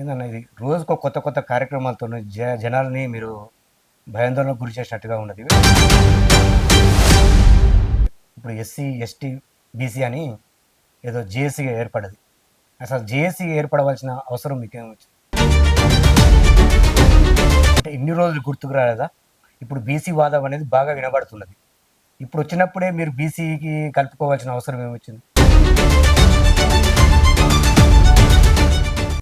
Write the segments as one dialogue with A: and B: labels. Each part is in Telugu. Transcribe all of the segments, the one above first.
A: ఏందన్న ఇది? రోజుకో కొత్త కొత్త కార్యక్రమాలతో జ జనాల్ని మీరు భయాందోళనకు గురి చేసినట్టుగా ఉన్నది. ఇప్పుడు ఎస్సీ ఎస్టీ బీసీ అని ఏదో జేఏసీ ఏర్పడది. అసలు జేఏసీ ఏర్పడవలసిన అవసరం మీకేం వచ్చింది? అంటే ఇన్ని రోజులు గుర్తుకు రాలేదా? ఇప్పుడు బీసీ వాదం అనేది బాగా వినబడుతున్నది. ఇప్పుడు వచ్చినప్పుడే మీరు బీసీకి కలుపుకోవాల్సిన అవసరం ఏమొచ్చింది?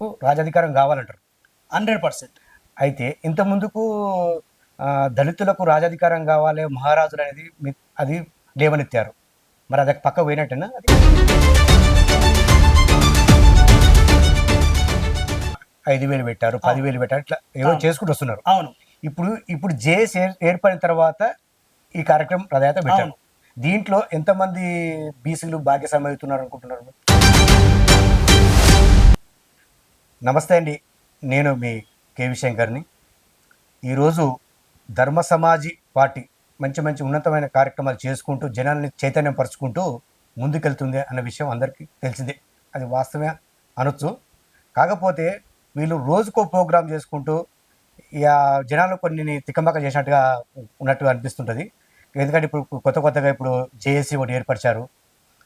A: రాజాధికారం కావాలంటారు.
B: Hundred percent.
A: అయితే ఇంత ముందుకు దళితులకు రాజాధికారం కావాలి మహారాజులు అనేది అది లేవనెత్తారు. మరి అది పక్క పోయినట్టేనా ఐదు వేలు పెట్టారు పదివేలు పెట్టారు ఇట్లా ఏదో చేసుకుంటూ వస్తున్నారు.
B: అవును.
A: ఇప్పుడు ఇప్పుడు జేఎస్ ఏర్- ఏర్పడిన తర్వాత ఈ కార్యక్రమం రథయాత్ర పెట్టారు.
B: అవును.
A: దీంట్లో ఎంతమంది బీసీలు భాగ్యస్వామి అవుతున్నారు అనుకుంటున్నారు నమస్తే అండి. నేను మీ కేవి శంకర్ని. ఈరోజు ధర్మ సమాజి పార్టీ మంచి మంచి ఉన్నతమైన కార్యక్రమాలు చేసుకుంటూ జనాల్ని చైతన్యం పరుచుకుంటూ ముందుకెళ్తుంది అన్న విషయం అందరికీ తెలిసిందే. అది వాస్తవమే అనొచ్చు. కాకపోతే వీళ్ళు రోజుకో ప్రోగ్రామ్ చేసుకుంటూ ఇక జనాలు కొన్ని తిక్కమక్క చేసినట్టుగా ఉన్నట్టుగా అనిపిస్తుంటుంది. ఎందుకంటే ఇప్పుడు కొత్త కొత్తగా ఇప్పుడు జేఏసీ ఒకటి ఏర్పరిచారు.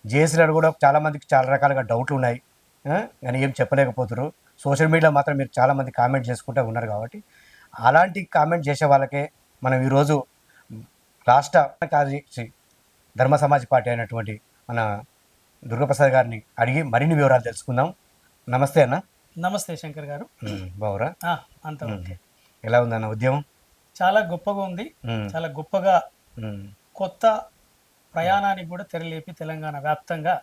A: జేఏసీలో కూడా చాలామందికి చాలా రకాలుగా డౌట్లు ఉన్నాయి కానీ ఏం చెప్పలేకపోతున్నారు సోషల్ మీడియా మాత్రం మీరు చాలా మంది కామెంట్ చేసుకుంటూ ఉన్నారు కాబట్టి అలాంటి కామెంట్ చేసే వాళ్ళకే మనం ఈరోజు రాష్ట్ర కార్యదర్శి ధర్మ సమాజ్ పార్టీ అయినటువంటి మన దుర్గాప్రసాద్ గారిని అడిగి మరిన్ని వివరాలు తెలుసుకుందాం. నమస్తే అన్న.
B: నమస్తే శంకర్ గారు.
A: బావురా?
B: అంత. ఓకే.
A: ఎలా ఉందన్న ఉద్యమం?
B: చాలా గొప్పగా ఉంది. చాలా గొప్పగా కొత్త ప్రయాణానికి కూడా తెరలేపి తెలంగాణ వ్యాప్తంగా.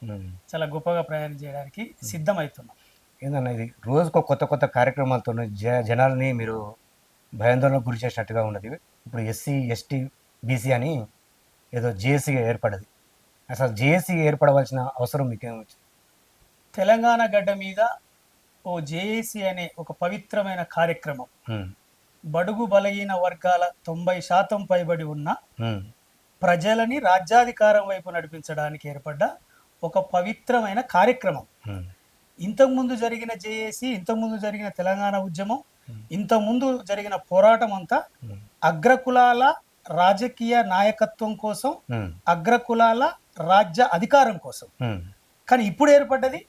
B: చాలా గొప్పగా ప్రయాణం చేయడానికి సిద్ధమవుతున్నాం
A: ఏందన్న ఇది రోజుకో కొత్త కొత్త కార్యక్రమాలతో జ జనాల్ని మీరు భయాందోళనకు గురి చేసినట్టుగా ఉన్నది. ఇప్పుడు ఎస్సీ ఎస్టీ బీసీ అని ఏదో జేఏసీగా ఏర్పడది. అసలు జేఏసీ ఏర్పడవలసిన అవసరం మీకేం వచ్చింది?
B: తెలంగాణ గడ్డ మీద ఓ జేఏసీ అనే ఒక పవిత్రమైన కార్యక్రమం. బడుగు బలహీన వర్గాల తొంభై శాతం పైబడి ఉన్న ప్రజలని రాజ్యాధికారం వైపు నడిపించడానికి ఏర్పడ్డ ఒక పవిత్రమైన కార్యక్రమం. ఇంతకుముందు జరిగిన జేఏసీ ఇంతకుముందు జరిగిన తెలంగాణ ఉద్యమం ఇంతకుముందు జరిగిన పోరాటం అంతా అగ్రకులాల రాజకీయ నాయకత్వం కోసం అగ్రకులాల రాజ్య అధికారం కోసం. కానీ ఇప్పుడు ఏర్పడ్డది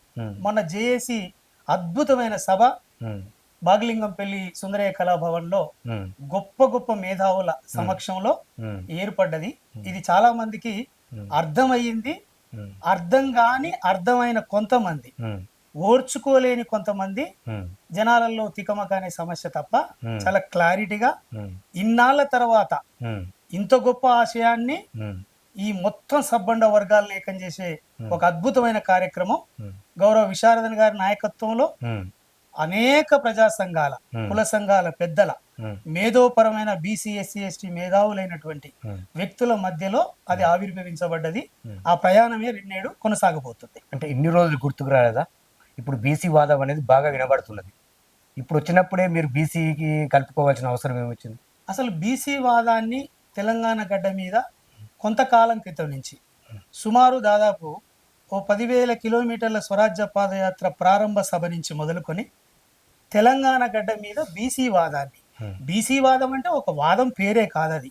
B: మన జేఏసీ అద్భుతమైన సభ బాగలింగంపల్లి సుందరయ్య కళాభవన్లో గొప్ప గొప్ప మేధావుల సమక్షంలో ఏర్పడ్డది. ఇది చాలా మందికి అర్థమయ్యింది. అర్థం కాని అర్థమైన కొంతమంది. ఓర్చుకోలేని కొంతమంది జనాలలో తికమక అనే సమస్య తప్ప. చాలా క్లారిటీగా ఇన్నాళ్ళ తర్వాత ఇంత గొప్ప ఆశయాన్ని ఈ మొత్తం సబ్బండ వర్గాలను ఏకం చేసే ఒక అద్భుతమైన కార్యక్రమం గౌరవ విశారదన్ గారి నాయకత్వంలో అనేక ప్రజా సంఘాల. కుల సంఘాల పెద్దల మేధోపరమైన బీసీ ఎస్సీ ఎస్టీ మేధావులైనటువంటి. వ్యక్తుల మధ్యలో అది ఆవిర్భవించబడ్డది. ఆ ప్రయాణమే రెండేడు కొనసాగబోతుంది.
A: అంటే ఇన్ని రోజులు గుర్తుకు రాలేదా? ఇప్పుడు బీసీ వాదం అనేది బాగా వినబడుతున్నది. ఇప్పుడు వచ్చినప్పుడే మీరు బీసీకి కలుపుకోవాల్సిన అవసరం ఏమొచ్చింది?
B: అసలు బీసీ వాదాన్ని తెలంగాణ గడ్డ మీద కొంతకాలం క్రితం నుంచి సుమారు దాదాపు ఓ పదివేల కిలోమీటర్ల స్వరాజ్య పాదయాత్ర ప్రారంభ సభ నుంచి మొదలుకొని తెలంగాణ గడ్డ మీద బీసీ వాదాన్ని. బీసీ వాదం అంటే ఒక వాదం పేరే కాదది.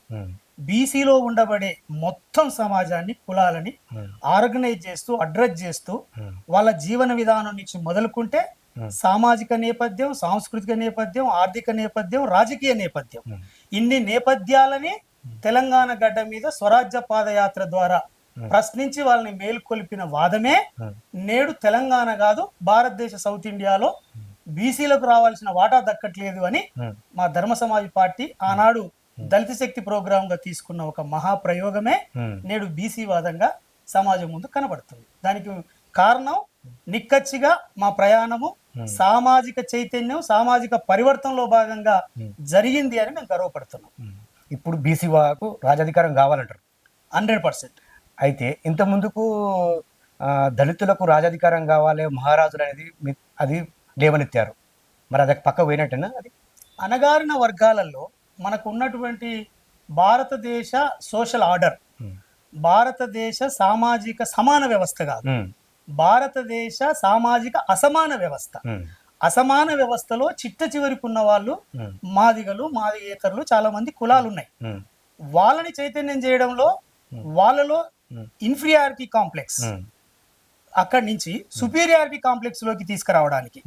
B: బీసీలో ఉండబడే మొత్తం సమాజాన్ని కులాలని ఆర్గనైజ్ చేస్తూ అడ్రస్ చేస్తూ వాళ్ళ జీవన విధానం నుంచి మొదలుకుంటే. సామాజిక నేపథ్యం సాంస్కృతిక నేపథ్యం ఆర్థిక నేపథ్యం రాజకీయ నేపథ్యం. ఇన్ని నేపథ్యాలని తెలంగాణ గడ్డ మీద స్వరాజ్య పాదయాత్ర ద్వారా. ప్రశ్నించి వాళ్ళని మేల్కొల్పిన వాదమే నేడు తెలంగాణ కాదు భారతదేశ సౌత్ ఇండియాలో బీసీలకు రావాల్సిన వాటా దక్కట్లేదు అని మా ధర్మ సమాజ్ పార్టీ ఆనాడు దళిత శక్తి ప్రోగ్రామ్గా తీసుకున్న ఒక మహాప్రయోగమే నేడు బీసీ వాదంగా సమాజం ముందు కనబడుతుంది. దానికి కారణం నిక్కచ్చిగా మా ప్రయాణము సామాజిక చైతన్యం సామాజిక పరివర్తనలో భాగంగా జరిగింది అని మేము గర్వపడుతున్నాం.
A: ఇప్పుడు బీసీ వాకు రాజాధికారం కావాలంటారు.
B: Hundred percent.
A: అయితే ఇంత ముందుకు దళితులకు రాజాధికారం కావాలి మహారాజులు అనేది అది లేవనెత్తారు. మరి అది పక్క పోయినట్టేనా అది?
B: అణగారిన వర్గాలలో మనకు ఉన్నటువంటి భారతదేశ సోషల్ ఆర్డర్. భారతదేశ సామాజిక సమాన వ్యవస్థ కాదు. భారతదేశ సామాజిక అసమాన వ్యవస్థ. అసమాన వ్యవస్థలో చిట్ట చివరికి ఉన్న వాళ్ళు మాదిగలు మాదిగేతరులు చాలా మంది కులాలు ఉన్నాయి వాళ్ళని చైతన్యం చేయడంలో వాళ్ళలో ఇన్ఫీరియారిటీ కాంప్లెక్స్ అక్కడి నుంచి సుపీరియారిటీ కాంప్లెక్స్లోకి తీసుకురావడానికి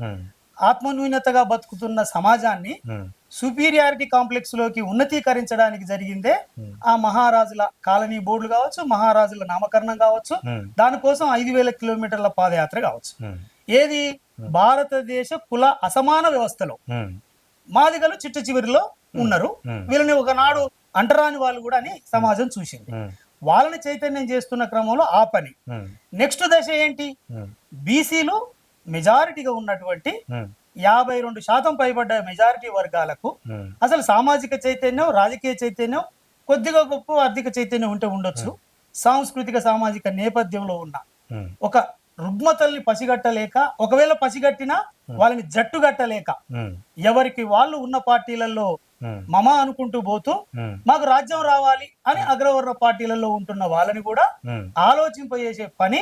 A: ఉమ్,
B: ఆత్మన్యూనతగా బతుకుతున్న సమాజాన్ని
A: ఉమ్,
B: సుపీరియారిటీ కాంప్లెక్స్లోకి ఉన్నతీకరించడానికి జరిగిందే
A: ఉమ్,
B: ఆ మహారాజుల కాలనీ బోర్డులు కావచ్చు మహారాజుల నామకరణం కావచ్చు
A: ఉమ్,
B: దానికోసం ఐదు వేల కిలోమీటర్ల పాదయాత్ర కావచ్చు. ఏది? భారతదేశ కుల అసమాన వ్యవస్థలో. మాదిగలు చిట్ట చివరిలో ఉన్నారు. వీళ్ళని ఒకనాడు అంటరాని వాళ్ళు కూడా అని సమాజం చూసింది. వాళ్ళని చైతన్యం చేస్తున్న క్రమంలో ఆ పని. నెక్స్ట్ దశ ఏంటి? బీసీలు మెజారిటీగా ఉన్నటువంటి యాభై రెండు శాతం పైబడ్డ మెజారిటీ వర్గాలకు అసలు సామాజిక చైతన్యం రాజకీయ చైతన్యం కొద్దిగా గొప్ప ఆర్థిక చైతన్యం ఉంటే ఉండొచ్చు. సాంస్కృతిక సామాజిక నేపథ్యంలో ఉన్న ఒక రుగ్మతల్ని పసిగట్టలేక ఒకవేళ పసిగట్టినా వాళ్ళని జట్టుగట్టలేక ఎవరికి వాళ్ళు ఉన్న పార్టీలలో మమ. అనుకుంటూ పోతూ మాకు రాజ్యం రావాలి అని అగ్రవర్ణ పార్టీలలో ఉంటున్న వాళ్ళని కూడా ఆలోచింపజేసే పని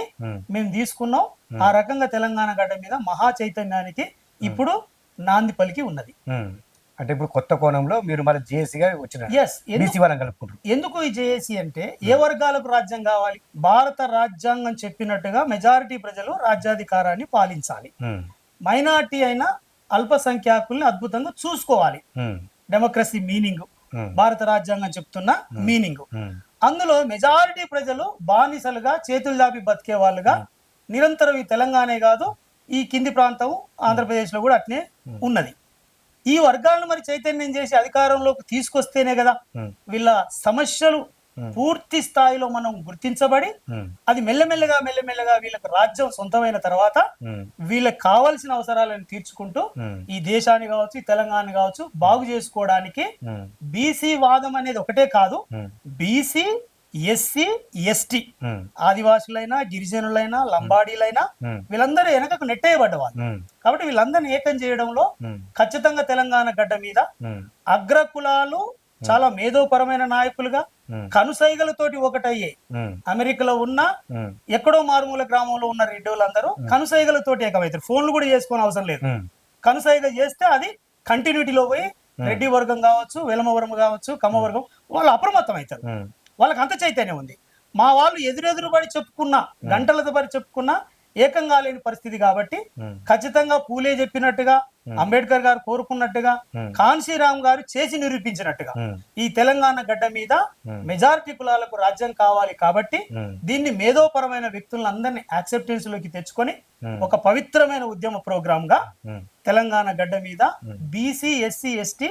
B: మేము. తీసుకున్నాం. ఆ రకంగా తెలంగాణ గడ్డ మీద మహా చైతన్యానికి ఇప్పుడు నాంది పలికి ఉన్నది.
A: అంటే ఇప్పుడు కొత్త కోణంలో మీరు మళ్ళీ జేఏసీగా వచ్చిన
B: ఎస్
A: బీసీ కలుపుకుంటారు
B: ఎందుకు ఈ జేఏసీ అంటే ఏ వర్గాలకు రాజ్యం కావాలి? భారత రాజ్యాంగం చెప్పినట్టుగా మెజారిటీ ప్రజలు రాజ్యాధికారాన్ని పాలించాలి. మైనార్టీ అయిన అల్పసంఖ్యాకుల్ని అద్భుతంగా చూసుకోవాలి. డెమోక్రసీ మీనింగ్
A: ఉమ్,
B: భారత రాజ్యాంగం చెప్తున్న మీనింగ్ అందులో మెజారిటీ ప్రజలు బానిసలుగా చేతులు దాపి బతికే వాళ్ళుగా నిరంతరం ఈ తెలంగాణే కాదు ఈ కింది ప్రాంతం ఆంధ్రప్రదేశ్లో కూడా అట్నే ఉన్నది. ఈ వర్గాలను మరి చైతన్యం చేసి అధికారంలోకి తీసుకొస్తేనే కదా వీళ్ళ సమస్యలు పూర్తి స్థాయిలో మనం గుర్తించబడి అది మెల్లమెల్లగా మెల్లమెల్లగా వీళ్ళకి రాజ్యం సొంతమైన తర్వాత వీళ్ళకి కావాల్సిన అవసరాలను తీర్చుకుంటూ ఈ దేశాన్ని కావచ్చు ఈ తెలంగాణ కావచ్చు బాగు చేసుకోవడానికి బీసీ వాదం అనేది ఒకటే కాదు బీసీ ఎస్సీ ఎస్టీ ఆదివాసులైనా గిరిజనులైనా లంబాడీలైనా వీళ్ళందరూ వెనకకు నెట్టేయబడ్డవాళ్ళు. కాబట్టి వీళ్ళందరినీ ఏకం చేయడంలో ఖచ్చితంగా తెలంగాణ గడ్డ మీద అగ్రకులాలు చాలా మేధోపరమైన నాయకులుగా కనుసైగలతోటి ఒకటయ్యాయి
A: ఉమ్,
B: అమెరికాలో ఉన్న ఎక్కడో మారుమూల గ్రామంలో ఉన్న రెడ్డోళ్ళందరూ కనుసైగలతోటి ఏకమవుతారు. ఫోన్లు కూడా చేసుకునే అవసరం లేదు. కనుసైగ చేస్తే అది కంటిన్యూటీలో పోయి రెడ్డి వర్గం కావచ్చు వెలమవర్గం కావచ్చు కమ్మవర్గం వాళ్ళు అప్రమత్తం అవుతారు వాళ్ళకి అంత చైతన్యం ఉంది. మా వాళ్ళు ఎదురెదురు పడి చెప్పుకున్నా గంటలతో పడి చెప్పుకున్నా ఏకం కాలేని పరిస్థితి కాబట్టి ఖచ్చితంగా పూలే చెప్పినట్టుగా అంబేద్కర్ గారు కోరుకున్నట్టుగా. కాన్సీరామ్ గారు చేసి నిరూపించినట్టుగా ఈ తెలంగాణ గడ్డ మీద. మెజారిటీ కులాలకు రాజ్యం కావాలి కాబట్టి దీన్ని మేధోపరమైన వ్యక్తులందరినీ యాక్సెప్టెన్స్లోకి తెచ్చుకొని. ఒక పవిత్రమైన ఉద్యమ
A: ప్రోగ్రామ్గా
B: తెలంగాణ గడ్డ మీద బీసీ ఎస్సీ ఎస్టీ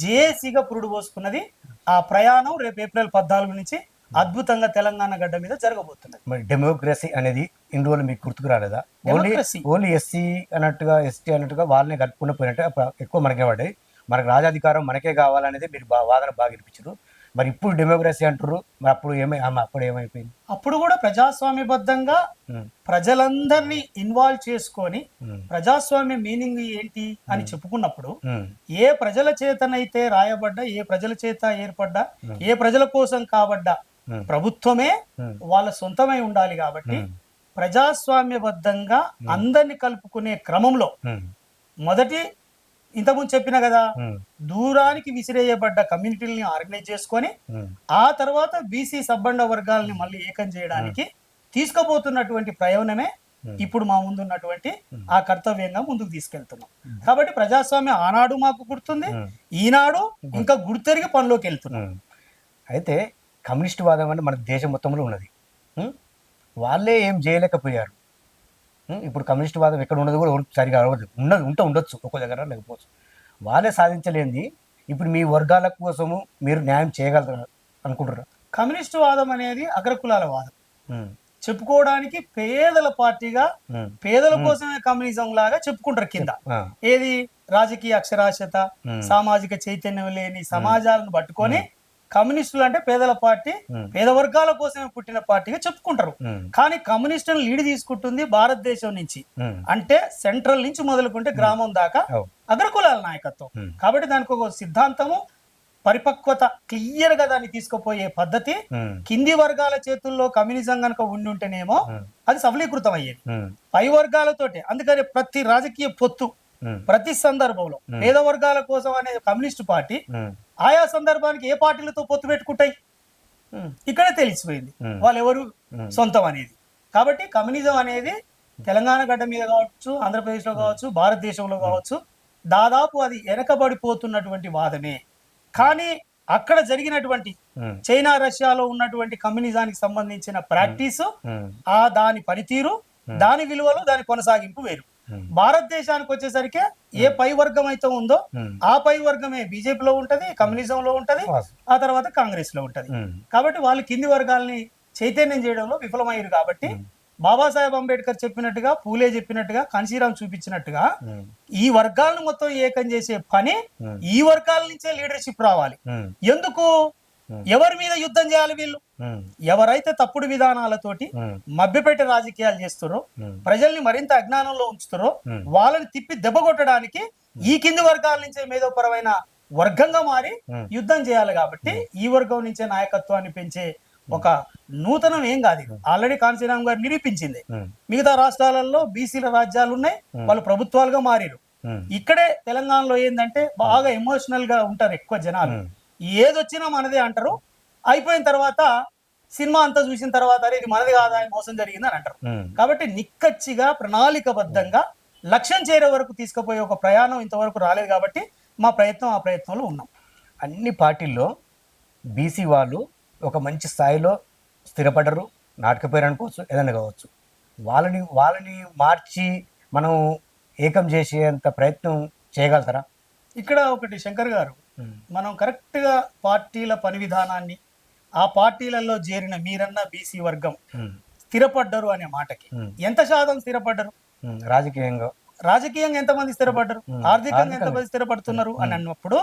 B: జేఏసీగా పురుడు పోసుకున్నది ఆ ప్రయాణం రేపు ఏప్రిల్ పద్నాలుగు నుంచి అద్భుతంగా తెలంగాణ గడ్డ మీద జరగబోతున్నది.
A: మరి డెమోక్రసీ అనేది ఇన్ని రోజులు మీకు గుర్తుకు రాలేదా? ఓన్లీ. ఓన్లీ ఎస్సీ అన్నట్టుగా ఎస్టీ అన్నట్టుగా వాళ్ళనే కలుపుకుని పోయినట్టు ఎక్కువ మనకే పడ్డాయి. మనకు రాజాధికారం మనకే కావాలనేది మీరు బా వాదన బాగా వినిపించారు. మరి ఇప్పుడు డెమోక్రసీ అంటారు మరి అప్పుడు ఏమై ఆమె అప్పుడు ఏమైపోయింది?
B: అప్పుడు కూడా ప్రజాస్వామ్యబద్ధంగా ప్రజలందరినీ ఇన్వాల్వ్ చేసుకొని ప్రజాస్వామ్య మీనింగ్ ఏంటి అని చెప్పుకున్నప్పుడు ఏ ప్రజల చేతనైతే రాయబడ్డా ఏ ప్రజల చేత ఏర్పడ్డా ఏ ప్రజల కోసం కాబడ్డా. ప్రభుత్వమే. వాళ్ళ సొంతమై ఉండాలి కాబట్టి ప్రజాస్వామ్యబద్ధంగా అందరిని కలుపుకునే క్రమంలో మొదటి ఇంతకుముందు చెప్పిన కదా దూరానికి విసిరేయబడ్డ కమ్యూనిటీలని ఆర్గనైజ్ చేసుకొని ఆ తర్వాత బీసీ సబ్బండ వర్గాలని మళ్ళీ ఏకం చేయడానికి తీసుకుపోతున్నటువంటి ప్రయోజనమే ఇప్పుడు మా ముందు ఉన్నటువంటి ఆ కర్తవ్యంగా ముందుకు తీసుకెళ్తున్నాం. కాబట్టి ప్రజాస్వామ్యం ఆనాడు మాకు గుర్తుంది. ఈనాడు ఇంకా గుర్తెరిగి పనిలోకి వెళ్తున్నాం.
A: అయితే కమ్యూనిస్ట్ వాదం అంటే మన దేశం మొత్తంలో ఉన్నది? వాళ్ళే ఏం చేయలేకపోయారు? ఇప్పుడు కమ్యూనిస్ట్ వాదం ఎక్కడ ఉన్నది కూడా సరిగా అవ్వదు. ఉన్నది ఉంటే ఉండొచ్చు ఒక్కో దగ్గర లేకపోవచ్చు. వాళ్ళే సాధించలేంది. ఇప్పుడు మీ వర్గాల కోసము మీరు న్యాయం చేయగలరు అనుకుంటారా
B: కమ్యూనిస్ట్ వాదం అనేది అగ్రకులాల వాదం. చెప్పుకోవడానికి పేదల పార్టీగా పేదల కోసమే కమ్యూనిజం లాగా చెప్పుకుంటారు కింద. ఏది? రాజకీయ అక్షరాస్యత. సామాజిక చైతన్యం లేని సమాజాలను పట్టుకొని కమ్యూనిస్టులు అంటే పేదల పార్టీ. పేద వర్గాల కోసమే పుట్టిన పార్టీగా చెప్పుకుంటారు. కానీ కమ్యూనిస్టులను లీడ్ తీసుకుంటుంది భారతదేశం నుంచి. అంటే సెంట్రల్ నుంచి మొదలుకుంటే గ్రామం దాకా. అగ్రకులాల నాయకత్వం. కాబట్టి దానికి ఒక సిద్ధాంతము పరిపక్వత క్లియర్గా దాన్ని తీసుకుపోయే పద్ధతి కింది వర్గాల చేతుల్లో కమ్యూనిజం కనుక ఉండి ఉంటేనేమో
A: Hmm.
B: అది సఫలీకృతం అయ్యేది. పై వర్గాలతోటి. అందుకని ప్రతి రాజకీయ పొత్తు ప్రతి సందర్భంలో పేద వర్గాల కోసం అనే కమ్యూనిస్ట్ పార్టీ ఆయా సందర్భానికి ఏ పార్టీలతో పొత్తు పెట్టుకుంటాయి?
A: ఉమ్,
B: ఇక్కడే తెలిసిపోయింది.
A: Hmm.
B: వాళ్ళు ఎవరు
A: Hmm.
B: సొంతం అనేది. కాబట్టి కమ్యూనిజం అనేది తెలంగాణ గడ్డ మీద కావచ్చు ఆంధ్రప్రదేశ్లో కావచ్చు భారతదేశంలో కావచ్చు దాదాపు అది వెనకబడిపోతున్నటువంటి వాదమే. కానీ అక్కడ జరిగినటువంటి చైనా రష్యాలో ఉన్నటువంటి కమ్యూనిజానికి సంబంధించిన ప్రాక్టీసు ఆ దాని పనితీరు దాని విలువలు దాని కొనసాగింపు వేరు. భారతదేశానికి వచ్చేసరికి ఏ పై వర్గం అయితే ఉందో
A: ఉమ్,
B: ఆ పై వర్గమే బీజేపీలో ఉంటది కమ్యూనిజంలో ఉంటది
A: వాస్తవం.
B: ఆ తర్వాత కాంగ్రెస్లో ఉంటది కాబట్టి వాళ్ళు కింది వర్గాల్ని చైతన్యం చేయడంలో విఫలమయ్యారు కాబట్టి బాబాసాహెబ్ అంబేద్కర్ చెప్పినట్టుగా పూలే చెప్పినట్టుగా కాన్సీరామ్ చూపించినట్టుగా ఈ వర్గాలను మొత్తం ఏకం చేసే పని ఈ వర్గాల నుంచే లీడర్షిప్ రావాలి. ఎందుకు?
A: Hmm.
B: ఎవరి మీద యుద్ధం చేయాలి వీళ్ళు? ఎవరైతే తప్పుడు విధానాలతోటి మభ్యపెట్టే రాజకీయాలు చేస్తారో ప్రజల్ని మరింత అజ్ఞానంలో ఉంచుతారో. వాళ్ళని తిప్పి దెబ్బ కొట్టడానికి ఈ కింది వర్గాల నుంచే మేధోపరమైన వర్గంగా మారి. యుద్ధం చేయాలి కాబట్టి ఈ వర్గం నుంచే నాయకత్వాన్ని పెంచే ఒక నూతనం ఏం కాదు ఇది. ఆల్రెడీ కాంశీరామ్ గారు నిరూపించింది. మిగతా రాష్ట్రాలలో బీసీల రాజ్యాలు ఉన్నాయి వాళ్ళు ప్రభుత్వాలుగా మారిరు. ఇక్కడే తెలంగాణలో ఏంటంటే బాగా ఎమోషనల్గా ఉంటారు ఎక్కువ జనాలు. ఏదొచ్చినా మనదే అంటారు అయిపోయిన తర్వాత సినిమా అంతా చూసిన తర్వాత అరే ఇది మనది కాదా మోసం జరిగింది అని అంటారు కాబట్టి నిక్కచ్చిగా ప్రణాళికబద్ధంగా లక్ష్యం చేరే వరకు తీసుకుపోయే ఒక ప్రయాణం ఇంతవరకు రాలేదు కాబట్టి మా ప్రయత్నం ఆ ప్రయత్నంలో ఉన్నాం.
A: అన్ని పార్టీల్లో బీసీ వాళ్ళు ఒక మంచి స్థాయిలో స్థిరపడరు నాటకపోయారు అనుకోవచ్చు ఏదైనా కావచ్చు. వాళ్ళని వాళ్ళని మార్చి మనం ఏకం చేసేంత ప్రయత్నం చేయగలుగుతారా?
B: ఇక్కడ ఒకటి శంకర్ గారు మనం కరెక్ట్గా పార్టీల పని విధానాన్ని ఆ పార్టీలలో చేరిన మీరన్న బీసీ వర్గం స్థిరపడ్డరు అనే మాటకి. ఎంత శాతం స్థిరపడ్డరు?
A: రాజకీయంగా.
B: రాజకీయంగా ఎంతమంది స్థిరపడ్డరు? ఆర్థికంగా ఎంతమంది స్థిరపడుతున్నారు అని అన్నప్పుడు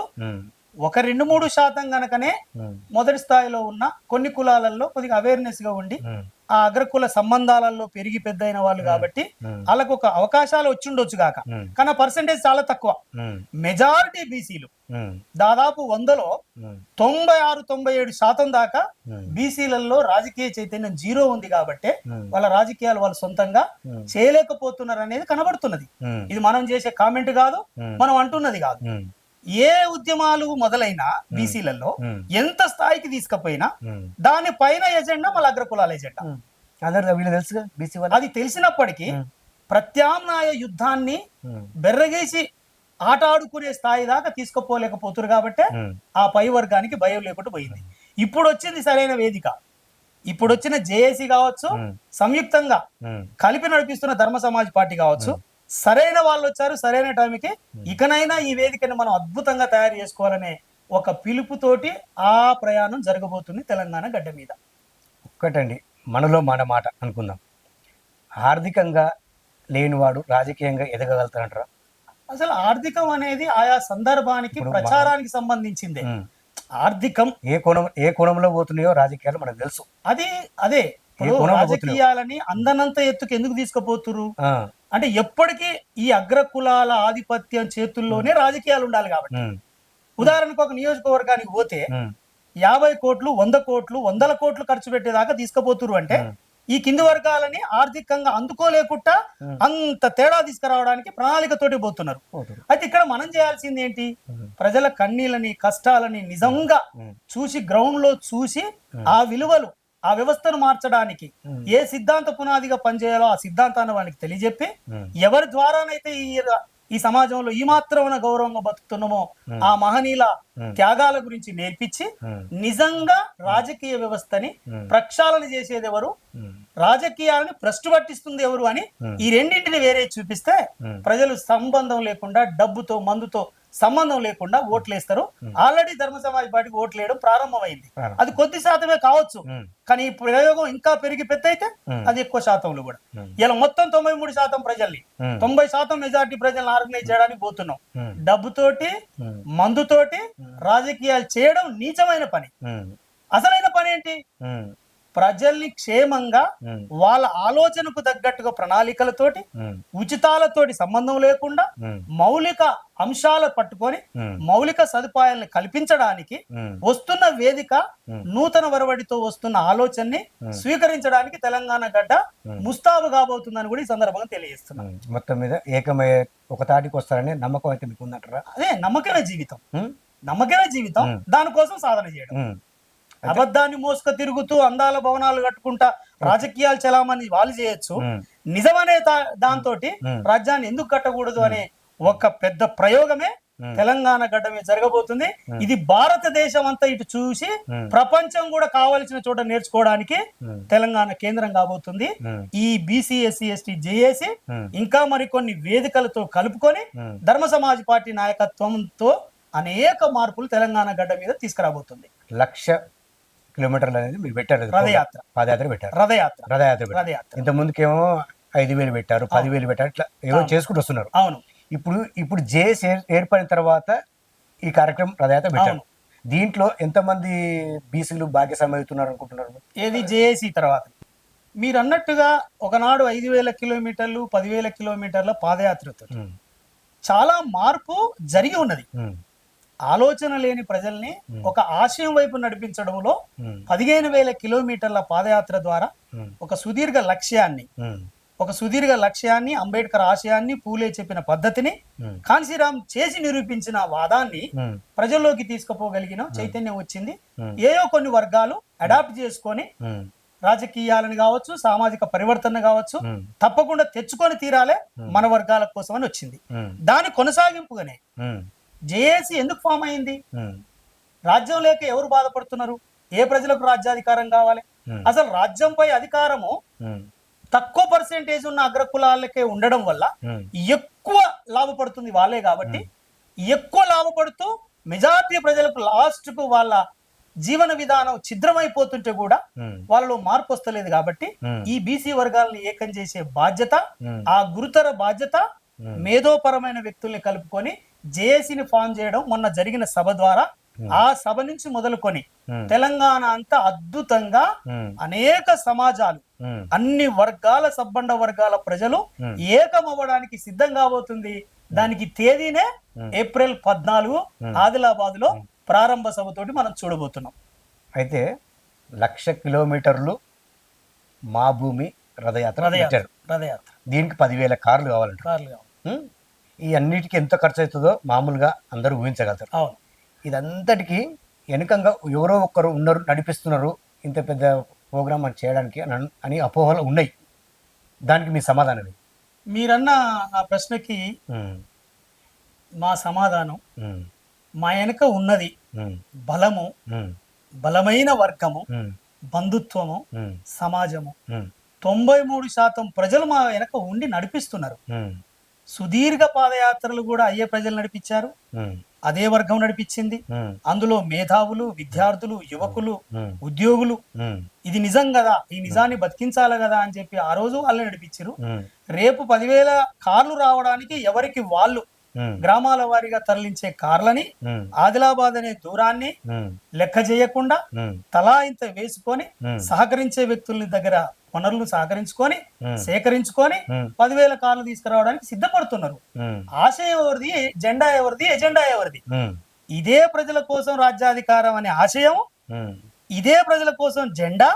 B: ఒక రెండు మూడు శాతం గనకనే మొదటి స్థాయిలో ఉన్న కొన్ని కులాలలో కొద్దిగా అవేర్నెస్గా ఉండి ఆ అగ్రకుల సంబంధాలలో పెరిగి పెద్దయిన వాళ్ళు కాబట్టి వాళ్ళకు ఒక అవకాశాలు వచ్చిండొచ్చు గాక.
A: ఉమ్,
B: కానీ పర్సంటేజ్ చాలా తక్కువ. మెజారిటీ బీసీలు దాదాపు వందలో తొంభై ఆరు తొంభై ఏడు శాతం దాకా బీసీలలో రాజకీయ చైతన్యం జీరో ఉంది కాబట్టి వాళ్ళ రాజకీయాలు వాళ్ళు సొంతంగా చేయలేకపోతున్నారు అనేది కనబడుతున్నది. ఇది మనం చేసే కామెంట్ కాదు మనం అంటున్నది కాదు. ఏ ఉద్యమాలు మొదలైనా బీసీలలో ఎంత స్థాయికి తీసుకుపోయినా దాని పైన ఎజెండా మళ్ళీ అగ్రకులాల ఎజెండా.
A: అందరు వీళ్ళు తెలుసుగా బీసీ వాళ్ళు.
B: అది తెలిసినప్పటికీ ప్రత్యామ్నాయ యుద్ధాన్ని బెర్రగేసి ఆట ఆడుకునే స్థాయి దాకా తీసుకుపోలేకపోతున్నారు కాబట్టి ఆ పై వర్గానికి భయం లేకుండా పోయింది. ఇప్పుడు వచ్చింది సరైన వేదిక. ఇప్పుడు వచ్చిన జేఏసీ కావచ్చు సంయుక్తంగా కలిపి నడిపిస్తున్న ధర్మ సమాజ్ పార్టీ కావచ్చు సరైన వాళ్ళు వచ్చారు సరైన టైంకి. ఇకనైనా ఈ వేదికని మనం అద్భుతంగా తయారు చేసుకోవాలనే ఒక పిలుపుతోటి ఆ ప్రయాణం జరగబోతుంది తెలంగాణ గడ్డ మీద.
A: ఒక్కటండి మనలో మన మాట అనుకుందాం. ఆర్థికంగా లేనివాడు రాజకీయంగా ఎదగగలుగుతారంటారా
B: అసలు ఆర్థికం అనేది ఆయా సందర్భానికి ప్రచారానికి సంబంధించిందే. ఆర్థికం
A: ఏ కోణం ఏ కోణంలో పోతున్నాయో రాజకీయాలు మనకు తెలుసు.
B: అది అదే. రాజకీయాలని అందనంత ఎత్తుకు ఎందుకు తీసుకుపోతురు అంటే ఎప్పటికీ ఈ అగ్రకులాల ఆధిపత్యం చేతుల్లోనే రాజకీయాలు ఉండాలి కాబట్టి. ఉదాహరణకు ఒక నియోజకవర్గానికి పోతే యాభై కోట్లు వంద కోట్లు వందల కోట్లు ఖర్చు పెట్టేదాకా తీసుకుపోతురు అంటే. ఈ కింది వర్గాలని ఆర్థికంగా అందుకోలేకుండా. అంత తేడా తీసుకురావడానికి ప్రణాళికతోటి పోతున్నారు. అయితే ఇక్కడ మనం చేయాల్సింది ఏంటి? ప్రజల కన్నీళ్ళని కష్టాలని నిజంగా చూసి గ్రౌండ్లో చూసి ఆ విలువలు ఆ వ్యవస్థను మార్చడానికి ఏ సిద్ధాంత పునాదిగా పనిచేయాలో ఆ సిద్ధాంతాన్ని వాళ్ళకి తెలియజెప్పి ఎవరి ద్వారానైతే ఈ ఈ సమాజంలో ఈ మాత్రమైన గౌరవంగా బతుకుతున్నామో. ఆ మహనీయుల. త్యాగాల గురించి నేర్పించి నిజంగా రాజకీయ వ్యవస్థని. ప్రక్షాళన చేసేది ఎవరు రాజకీయాలను భ్రష్టు పట్టిస్తుంది ఎవరు అని. ఈ రెండింటిని వేరే చూపిస్తే ప్రజలు సంబంధం లేకుండా డబ్బుతో మందుతో సంబంధం లేకుండా ఓట్లేస్తారు. ఆల్రెడీ ధర్మ సమాజ్ పార్టీకి ఓట్లేయడం ప్రారంభమైంది.
A: ప్రారంభం.
B: అది కొద్ది శాతమే కావచ్చు. కానీ ఈ ప్రయోగం ఇంకా పెరిగి పెద్ద అయితే. అది ఎక్కువ శాతంలో కూడా. ఇలా మొత్తం తొంభై మూడు శాతం ప్రజల్ని తొంభై శాతం మెజార్టీ ప్రజలను ఆర్గనైజ్ చేయడానికి పోతున్నాం. డబ్బుతోటి మందుతోటి రాజకీయాలు చేయడం నీచమైన పని. అసలైన పని ఏంటి? ప్రజల్ని క్షేమంగా వాళ్ళ ఆలోచనకు తగ్గట్టుగా ప్రణాళికలతోటి ఉచితాలతోటి సంబంధం లేకుండా మౌలిక అంశాలు పట్టుకొని మౌలిక సదుపాయాలను కల్పించడానికి వస్తున్న వేదిక. నూతన వరవడితో వస్తున్న ఆలోచనని. స్వీకరించడానికి తెలంగాణ గడ్డ. ముస్తాబు కాబోతుందని కూడా ఈ సందర్భంగా తెలియజేస్తున్నాను.
A: మొత్తం మీద ఏకమయ్యే ఒక తాటికి వస్తారని నమ్మకం అయితే మీకు ఉందంటారా
B: అదే నమ్మకమే జీవితం. నమ్మకమే జీవితం. దానికోసం సాధన చేయడం. అబద్ధాన్ని మోసుక తిరుగుతూ అందాల భవనాలు కట్టుకుంటా రాజకీయాలు చలామణి వాళ్ళు చేయొచ్చు. నిజమనే దాంతో. రాజ్యాన్ని ఎందుకు కట్టకూడదు అనే ఒక పెద్ద ప్రయోగమే. తెలంగాణ గడ్డ మీద జరగబోతుంది ఇది భారతదేశం అంతా ఇటు చూసి. ప్రపంచం కూడా కావలసిన చోట నేర్చుకోవడానికి తెలంగాణ కేంద్రం కాబోతుంది. ఈ బీసీ ఎస్సీ ఎస్టీ జేఏసీ ఇంకా మరికొన్ని వేదికలతో కలుపుకొని. ధర్మ సమాజ్ పార్టీ నాయకత్వంతో అనేక మార్పులు తెలంగాణ గడ్డ మీద తీసుకురాబోతుంది.
A: లక్ష కిలోమీటర్లు అనేది మీరు పెట్టారు
B: రథయాత్ర.
A: పాదయాత్ర పెట్టారు.
B: రథయాత్ర.
A: రథయాత్ర
B: రథయాత్ర.
A: ఇంత ముందుకేమో ఐదు వేలు పెట్టారు పదివేలు పెట్టారు ఇట్లా ఏవో చేసుకుంటూ వస్తున్నారు.
B: అవును.
A: ఇప్పుడు ఇప్పుడు జేఎస్ ఏర్- ఏర్పడిన తర్వాత ఈ కార్యక్రమం రథయాత్ర పెట్టారు. దీంట్లో ఎంతమంది బీసీలు భాగ్యస్వామి అవుతున్నారు అనుకుంటున్నారు?
B: ఏది జేఏసీ తర్వాత? మీరు అన్నట్టుగా ఒకనాడు ఐదు వేల కిలోమీటర్లు పదివేల కిలోమీటర్ల పాదయాత్రతో
A: ఉమ్,
B: చాలా మార్పు జరిగి ఉన్నది. ఆలోచన లేని ప్రజల్ని ఒక ఆశయం వైపు నడిపించడంలో పదిహేను వేల కిలోమీటర్ల పాదయాత్ర ద్వారా ఒక సుదీర్ఘ లక్ష్యాన్ని ఒక సుదీర్ఘ లక్ష్యాన్ని అంబేద్కర్ ఆశయాన్ని పూలే చెప్పిన పద్ధతిని కాంశీరామ్ చేసి నిరూపించిన వాదాన్ని ప్రజల్లోకి తీసుకుపోగలిగిన చైతన్యం వచ్చింది. ఏయో కొన్ని వర్గాలు అడాప్ట్ చేసుకొని రాజకీయాలను కావచ్చు సామాజిక పరివర్తన కావచ్చు తప్పకుండా తెచ్చుకొని తీరాలే మన వర్గాల కోసం అని వచ్చింది దాని కొనసాగింపుగానే జేఏసీ ఎందుకు ఫామ్ అయింది? రాజ్యం లేక ఎవరు బాధపడుతున్నారు? ఏ ప్రజలకు రాజ్యాధికారం కావాలి. అసలు రాజ్యంపై అధికారము తక్కువ పర్సెంటేజ్ ఉన్న అగ్రకులాలకే ఉండడం వల్ల ఎక్కువ లాభపడుతుంది వాళ్ళే కాబట్టి ఎక్కువ లాభపడుతూ మెజారిటీ ప్రజలకు లాస్ట్కు వాళ్ళ జీవన విధానం ఛిద్రమైపోతుంటే కూడా వాళ్ళలో మార్పు వస్తలేదు కాబట్టి. ఈ బీసీ వర్గాలను ఏకం చేసే బాధ్యత ఆ గురుతర బాధ్యత. మేధోపరమైన వ్యక్తుల్ని కలుపుకొని జేఏసీని ఫామ్ చేయడం మొన్న జరిగిన సభ ద్వారా ఆ సభ నుంచి మొదలుకొని
A: ఉమ్,
B: తెలంగాణ అంతా అద్భుతంగా
A: ఉమ్,
B: అనేక సమాజాలు అన్ని వర్గాల సబ్బండ వర్గాల ప్రజలు
A: Hmm.
B: ఏకమవ్వడానికి సిద్ధం కాబోతుంది. దానికి తేదీనే ఏప్రిల్ పద్నాలుగు ఆదిలాబాద్లో ప్రారంభ సభతోటి మనం చూడబోతున్నాం.
A: అయితే లక్ష కిలోమీటర్లు మా భూమి రథయాత్ర
B: రథయాత్ర
A: దీనికి పదివేల కార్లు కావాలంట
B: కార్లు కావాలి.
A: ఈ అన్నిటికీ ఎంత ఖర్చు అవుతుందో మామూలుగా అందరూ ఊహించగలుగుతారు.
B: అవును.
A: ఇదంతటికి వెనుకంగా ఎవరో ఒక్కరు ఉన్నారు నడిపిస్తున్నారు ఇంత పెద్ద ప్రోగ్రామ్ అని చేయడానికి అని అపోహలు ఉన్నాయి. దానికి మీ సమాధానం?
B: మీరన్న ఆ ప్రశ్నకి మా సమాధానం మా వెనక ఉన్నది బలము బలమైన వర్గము బంధుత్వము సమాజము. తొంభై మూడు శాతం ప్రజలు మా వెనక ఉండి నడిపిస్తున్నారు. సుదీర్ఘ పాదయాత్రలు కూడా అయ్యే ప్రజలు నడిపించారు. అదే వర్గం నడిపించింది. అందులో మేధావులు విద్యార్థులు యువకులు ఉద్యోగులు. ఇది నిజం కదా ఈ నిజాన్ని బతికించాలి కదా అని చెప్పి ఆ రోజు వాళ్ళు నడిపించారు. రేపు పదివేల కార్లు రావడానికి ఎవరికి వాళ్ళు గ్రామాల వారీగా తరలించే కార్లని ఆదిలాబాద్ అనే దూరాన్ని లెక్క చేయకుండా తలా ఇంత వేసుకొని సహకరించే వ్యక్తుల దగ్గర వనరులు సహకరించుకొని సేకరించుకొని పదివేల కార్లు తీసుకురావడానికి సిద్ధపడుతున్నారు. ఆశయం ఎవరిది జెండా ఎవరిది ఎజెండా ఎవరిది? ఇదే ప్రజల కోసం రాజ్యాధికారం అనే ఆశయం ఇదే ప్రజల కోసం జెండా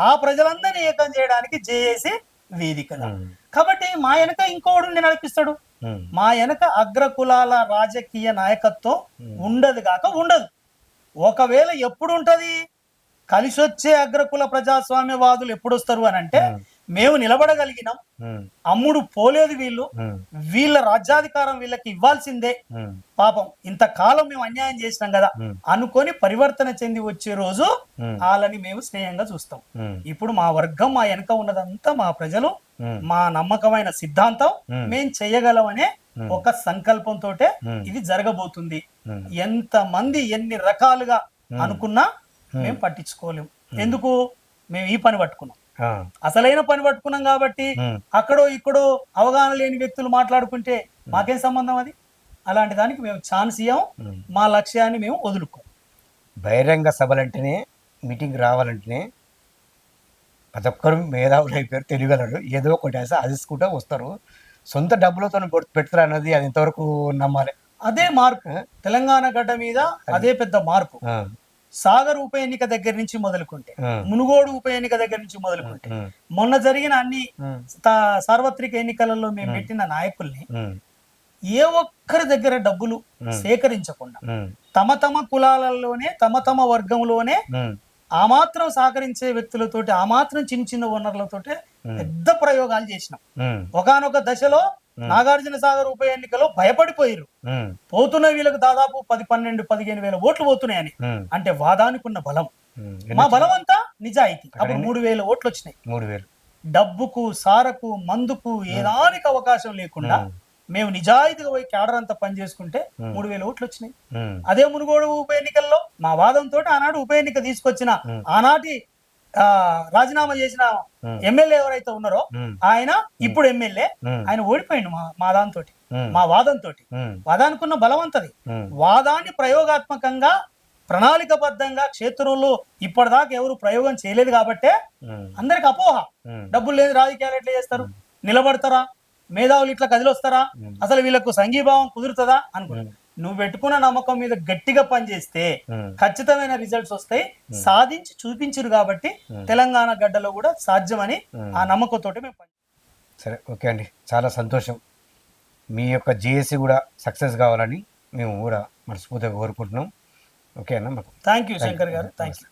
B: ఆ ప్రజలందరినీ ఏకం చేయడానికి జేఏసీ వేదికగా.
A: ఉమ్,
B: కాబట్టి మా వెనక ఇంకోడు నడిపిస్తాడు మా వెనక అగ్రకులాల రాజకీయ నాయకత్వం ఉండదు కాక ఉండదు. ఒకవేళ ఎప్పుడు ఉంటది కలిసి వచ్చే అగ్రకుల ప్రజాస్వామ్యవాదులు ఎప్పుడు వస్తారు అని అంటే మేము నిలబడగలిగినాం. అమ్ముడు పోలేదు వీళ్ళు. వీళ్ళ రాజ్యాధికారం వీళ్ళకి ఇవ్వాల్సిందే. పాపం ఇంతకాలం మేము అన్యాయం చేసినాం కదా. అనుకొని పరివర్తన చెంది వచ్చే రోజు వాళ్ళని మేము స్నేహంగా చూస్తాం. ఇప్పుడు మా వర్గం మా వెనక ఉన్నదంతా మా ప్రజలు మా నమ్మకమైన సిద్ధాంతం. మేం చెయ్యగలమనే
A: Hmm.
B: ఒక సంకల్పంతో. ఇది జరగబోతుంది. ఎంత మంది ఎన్ని రకాలుగా అనుకున్నా మేము పట్టించుకోలేము ఎందుకు? మేము ఈ పని పట్టుకున్నాం. అసలైన పని పట్టుకున్నాం కాబట్టి అక్కడో ఇక్కడో అవగాహన లేని వ్యక్తులు మాట్లాడుకుంటే మాకేం సంబంధం అది? అలాంటి దానికి మేము ఛాన్స్
A: ఉమ్.
B: మా లక్ష్యాన్ని మేము వదులుకోం.
A: బహిరంగ సభలంటేనే మీటింగ్ రావాలంటేనే ప్రతి ఒక్కరు మేధావులు అయిపోయారు తెలియగలరు. ఏదో ఒకటి వేసి ఆశించుకుంటూ వస్తారు. సొంత డబ్బులతో పెడతారు అన్నది అది ఎంతవరకు నమ్మాలి?
B: అదే మార్పు. తెలంగాణ గడ్డ మీద అదే. పెద్ద మార్పు. సాగర్ ఉప ఎన్నిక దగ్గర నుంచి మొదలుకుంటే మునుగోడు ఉప ఎన్నిక దగ్గర నుంచి మొదలుకుంటే మొన్న జరిగిన అన్ని సార్వత్రిక ఎన్నికలలో మేము పెట్టిన నాయకుల్ని ఏ ఒక్కరి దగ్గర డబ్బులు సేకరించకుండా తమ తమ కులాలలోనే తమ తమ వర్గంలోనే ఆ. మాత్రం సహకరించే వ్యక్తులతోటి ఆ మాత్రం చిన్న చిన్న వనరులతోటి పెద్ద ప్రయోగాలు చేసినాం. ఒకానొక దశలో నాగార్జున సాగర్ ఉప ఎన్నికలో భయపడిపోయారు పోతున్న వీళ్ళకి దాదాపు పది పన్నెండు పదిహేను వేల ఓట్లు పోతున్నాయని. అంటే వాదానికి ఉన్న బలం. మా బలం అంతా నిజాయితీ. అప్పుడు మూడు వేల ఓట్లు వచ్చినాయి.
A: మూడు వేలు.
B: డబ్బుకు సారకు మందుకు ఏదానికి అవకాశం లేకుండా మేము. నిజాయితీగా పోయి క్యాడర్ అంతా పని చేసుకుంటే మూడు వేల ఓట్లు వచ్చినాయి. అదే మునుగోడు ఉప ఎన్నికల్లో మా వాదంతో ఆనాడు ఉప ఎన్నిక తీసుకొచ్చిన ఆనాటి రాజీనామా చేసిన. ఎమ్మెల్యే ఎవరైతే ఉన్నారో ఆయన ఇప్పుడు ఎమ్మెల్యే ఆయన ఓడిపోయిండు మా మా దాంతో మా వాదంతో
A: ఉమ్,
B: వాదానికి ఉన్న బలవంతది వాదాన్ని ప్రయోగాత్మకంగా ప్రణాళికబద్ధంగా క్షేత్రంలో ఇప్పటిదాకా ఎవరు ప్రయోగం చేయలేదు కాబట్టే అందరికి అపోహ. డబ్బులు లేని రాజకీయాలు ఎట్లా చేస్తారు? నిలబడతారా? మేధావులు ఇట్లా కదిలొస్తారా? అసలు వీళ్ళకు సంఘీభావం కుదురుతుందా? అనుకో నువ్వు పెట్టుకున్న నమ్మకం మీద గట్టిగా పనిచేస్తే. ఖచ్చితమైన రిజల్ట్స్ వస్తాయి. సాధించి చూపించారు కాబట్టి తెలంగాణ గడ్డలో కూడా సాధ్యమని ఆ నమ్మకంతో మేము పని
A: సరే ఓకే అండి. చాలా సంతోషం. మీ యొక్క జేఏసీ కూడా సక్సెస్ కావాలని మేము కూడా మనస్ఫూర్తిగా కోరుకుంటున్నాం. ఓకే అన్న
B: థ్యాంక్ యూ శంకర్ గారు. Thank you